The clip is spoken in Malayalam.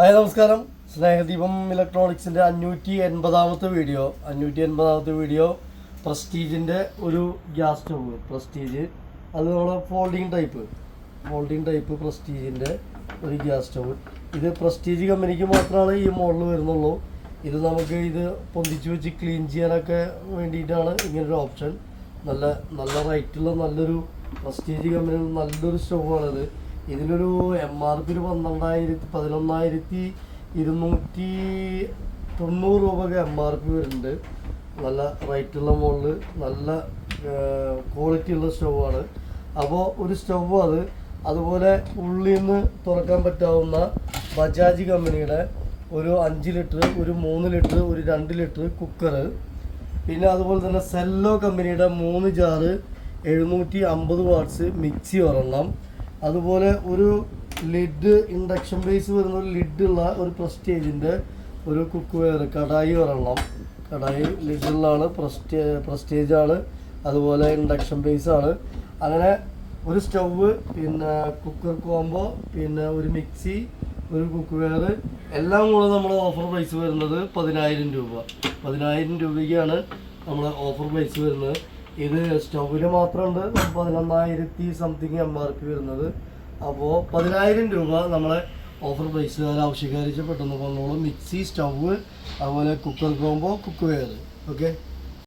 ഹായ് നമസ്കാരം. സ്നേഹദീപം ഇലക്ട്രോണിക്സിന്റെ അഞ്ഞൂറ്റി എൺപതാമത്തെ വീഡിയോ. അഞ്ഞൂറ്റി എൺപതാമത്തെ വീഡിയോ പ്രസ്റ്റീജിന്റെ ഒരു ഗ്യാസ് സ്റ്റവ് പ്രസ്റ്റീജ്. അത് നമ്മുടെ ഫോൾഡിങ് ടൈപ്പ്. ഫോൾഡിങ് ടൈപ്പ് പ്രസ്റ്റീജിന്റെ ഒരു ഗ്യാസ് സ്റ്റവ്. ഇത് പ്രസ്റ്റീജ് കമ്പനിക്ക് മാത്രമാണ് ഈ മോഡൽ വരുന്നുള്ളൂ. ഇത് നമുക്ക് ഇത് പൊന്തിച്ച് വെച്ച് ക്ലീൻ ചെയ്യാനൊക്കെ വേണ്ടിയിട്ടാണ് ഇങ്ങനൊരു ഓപ്ഷൻ. നല്ല നല്ല റൈറ്റുള്ള നല്ലൊരു പ്രസ്റ്റീജ് കമ്പനി നല്ലൊരു സ്റ്റവാണിത്. ഇതിനൊരു എം ആർ പി ഒരു പന്ത്രണ്ടായിരത്തി പതിനൊന്നായിരത്തി ഇരുന്നൂറ്റി തൊണ്ണൂറ് രൂപയ്ക്ക് എം ആർ പി വരുന്നുണ്ട്. നല്ല റേറ്റുള്ള മോളിൽ നല്ല ക്വാളിറ്റി ഉള്ള സ്റ്റൗവാണ് അപ്പോൾ ഒരു സ്റ്റൗ അത് അതുപോലെ ഉള്ളിൽ നിന്ന് തുറക്കാൻ പറ്റാവുന്ന ബജാജ് കമ്പനിയുടെ ഒരു അഞ്ച് ലിറ്റർ ഒരു മൂന്ന് ലിറ്റർ ഒരു രണ്ട് ലിറ്റർ കുക്കറ് പിന്നെ അതുപോലെ തന്നെ സെല്ലോ കമ്പനിയുടെ മൂന്ന് ജാറ് എഴുന്നൂറ്റി അമ്പത് വാട്ട്സ് മിക്സി ഒരെണ്ണം. അതുപോലെ ഒരു ലിഡ് ഇൻഡക്ഷൻ ബേസ് വരുന്ന ഒരു ലിഡുള്ള ഒരു പ്രസ്റ്റേജിന്റെ ഒരു കുക്ക് വെയർ കടായി ഒരെണ്ണം. കടായി ലിഡുള്ളതാണ് പ്രസ്റ്റേ പ്രസ്റ്റേജാണ് അതുപോലെ ഇൻഡക്ഷൻ ബേസ് ആണ്. അങ്ങനെ ഒരു സ്റ്റൗവ് പിന്നെ കുക്കർ കോംബോ പിന്നെ ഒരു മിക്സി ഒരു കുക്ക് വെയർ എല്ലാം കൂടെ നമ്മൾ ഓഫർ പ്രൈസ് വരുന്നത് പതിനായിരം രൂപ. പതിനായിരം രൂപയ്ക്കാണ് നമ്മൾ ഓഫർ പ്രൈസ് വരുന്നത്. ഇത് സ്റ്റൗവിന് മാത്രമുണ്ട് പതിനൊന്നായിരത്തി സംതിങ് എം ആർ പി വരുന്നത്. അപ്പോൾ പതിനായിരം രൂപ നമ്മളെ ഓഫർ പ്രൈസ് ആവശ്യക്കാരിച്ച് പെട്ടെന്ന് പറഞ്ഞോളൂ മിക്സി സ്റ്റൗവ് അതുപോലെ cooker combo cookware okay